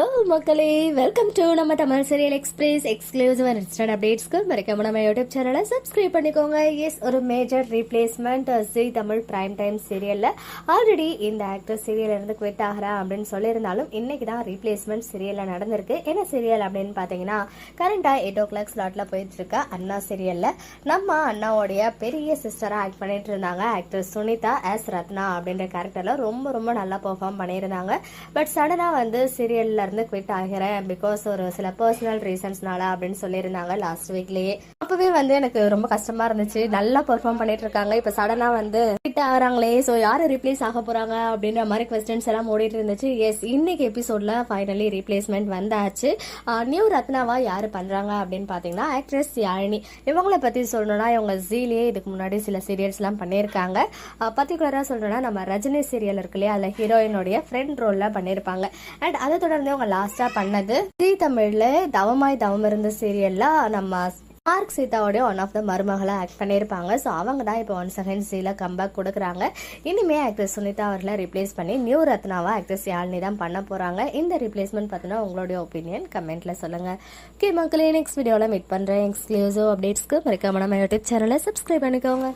ஓ மக்களே welcome to நம்ம Tamil serial express exclusive instant அப்டேட்ஸ்க்கு மறக்காம நம்ம யூடியூப் சேனலை சப்ஸ்கிரைப் பண்ணிக்கோங்க. எஸ் ஒரு major replacement Zee Tamil prime time சீரியலில் ஆல்ரெடி இந்த ஆக்டர் சீரியல் இருந்து குவிட் ஆகிறேன் அப்படின்னு சொல்லியிருந்தாலும் இன்னைக்கு தான் ரீப்ளேஸ்மெண்ட் சீரியலில் நடந்திருக்கு. என்ன சீரியல் அப்படின்னு பார்த்தீங்கன்னா கரண்டாக எயிட் ஓ கிளாக் ஸ்லாட்டில் போயிட்டுருக்க அண்ணா சீரியலில் நம்ம அண்ணாவோடைய பெரிய சிஸ்டராக ஆக்ட் பண்ணிட்டு இருந்தாங்க. ஆக்டர் சுனிதா எஸ் ரத்னா அப்படின்ற கேரக்டரில் ரொம்ப ரொம்ப நல்லா பெர்ஃபார்ம் பண்ணியிருந்தாங்க. பட் சடனாக வந்து சீரியலில் இருந்து குவிட் ஆகிறேன் பிகாஸ் ஒரு சில பர்சனல் ரீசன்ஸ்னால அப்படின்னு சொல்லியிருந்தாங்க லாஸ்ட் வீக்லயே அப்பவே வந்து எனக்கு ரொம்ப கஷ்டமா இருந்துச்சு. நல்லா பெர்ஃபார்ம் பண்ணிட்டு இருக்காங்க. இப்ப சடனா வந்து குவிட் ஆகிறாங்களே. ஸோ யாரு ரீப்ளேஸ் ஆக போறாங்க அப்படின்ற மாதிரி கொஸ்டின்ஸ் எல்லாம் ஓடிட்டு இருந்துச்சு. எஸ் இன்னைக்கு எபிசோட்ல ஃபைனலி ரீப்ளேஸ்மெண்ட் வந்தாச்சு. நியூ ரத்னாவா யாரு பண்றாங்க அப்படின்னு பாத்தீங்கன்னா ஆக்ட்ரஸ் யாழினி. இவங்கள பத்தி சொல்லணும்னா இவங்க ஜீலியே இதுக்கு முன்னாடி சில சீரியல்ஸ் எல்லாம் பண்ணியிருக்காங்க. பர்டிகுலரா சொல்லணும்னா நம்ம ரஜினி சீரியல் இருக்கு இல்லையா அதுல ஹீரோயினுடைய ஃப்ரெண்ட் ரோல்ல பண்ணியிருப்பாங்க. அண்ட் அதை தொடர்ந்து அவங்க லாஸ்டா பண்ணது. ஸ்ரீ தமிழ்ல தவமாய் தவம் இருந்த சீரியல்ல நம்ம மார்க் சீதாவோடைய ஒன் ஆஃப் த மருமகளை ஆக்ட் பண்ணியிருப்பாங்க. ஸோ அவங்க தான் இப்போ ஒன் செகண்ட் சீல கம்பேக் கொடுக்குறாங்க. இனிமே ஆக்ட்ரஸ் சுனிதா அவர்களை ரிப்ளேஸ் பண்ணி நியூ ரத்னாவா ஆக்ட்ரஸ் யாழினி தான் பண்ண போகிறாங்க இந்த ரிப்ளேஸ்மெண்ட் பார்த்தீங்கன்னா உங்களுடைய ஒப்பீனியன் கமெண்ட்ல சொல்லுங்க. ஓகே மக்களே நெக்ஸ்ட் வீடியோவில் மீட் பண்ணுறேன் எக்ஸ்க்ளூசிவ் அப்டேட்ஸ்க்கு மறக்காம நம்ம யூடியூப் சேனலை சப்ஸ்கிரைப் பண்ணிக்கோங்க.